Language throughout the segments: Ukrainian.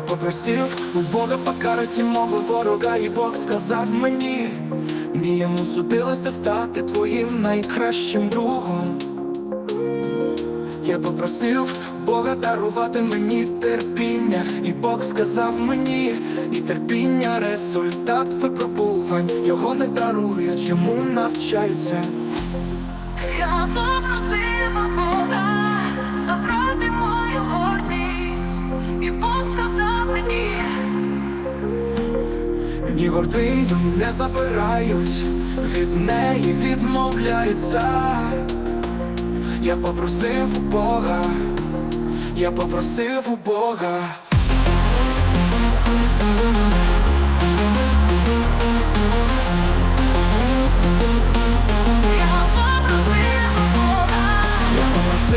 попросив у Бога покарати мого ворога, і Бог сказав мені, ні йому судилося стати твоїм найкращим другом. Я попросив Бога дарувати мені терпіння, і Бог сказав мені, і терпіння результат випробувань його не дарують, йому навчаються. Я попросила Бога забрати мою гордість, і Бог сказав Ні гординю не забирають, від неї відмовляються. Я попросив у Бога, я попросив у Бога.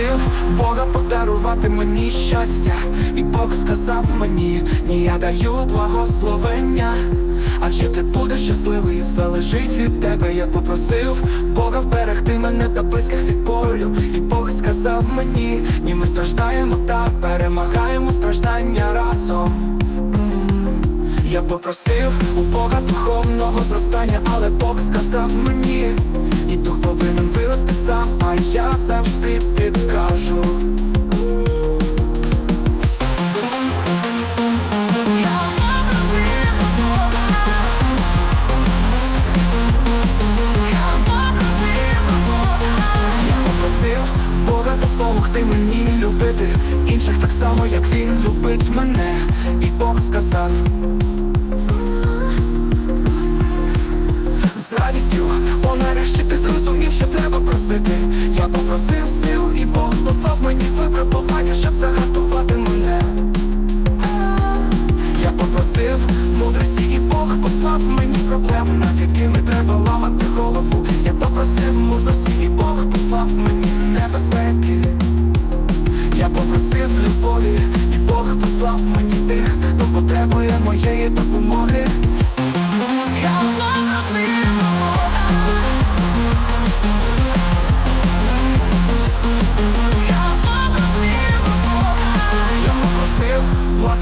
Попросив Бога подарувати мені щастя, і Бог сказав мені, ні, я даю благословення. Адже ти будеш щасливий, залежить від тебе. Я попросив Бога вберегти мене та близьких від болю. І Бог сказав мені, ні, ми страждаємо та перемагаємо страждання разом. Я попросив у Бога духовного зростання, але Бог сказав мені, само, як він любить мене. І Бог сказав. З радістю, о нарешті ти зрозумів, що треба просити. Я попросив сил, і Бог послав мені випробування, щоб загартувати мене. Я попросив мудрості, і Бог послав мені проблеми, над якими треба ламати голову. Я попросив мужності, і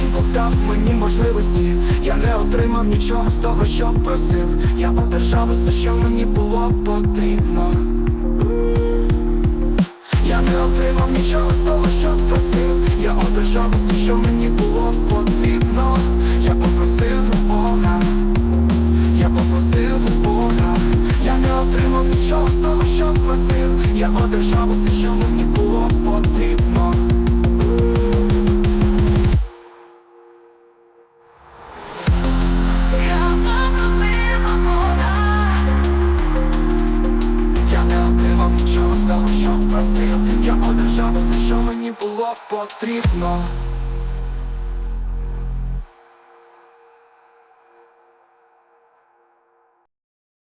і Бог дав мені можливості. Я не отримав нічого з того, що просив. Я одержав усе, що мені було потрібно. Що мені було потрібно. я не отримав нічого з того, що просив. Я одержав що мені було потрібно.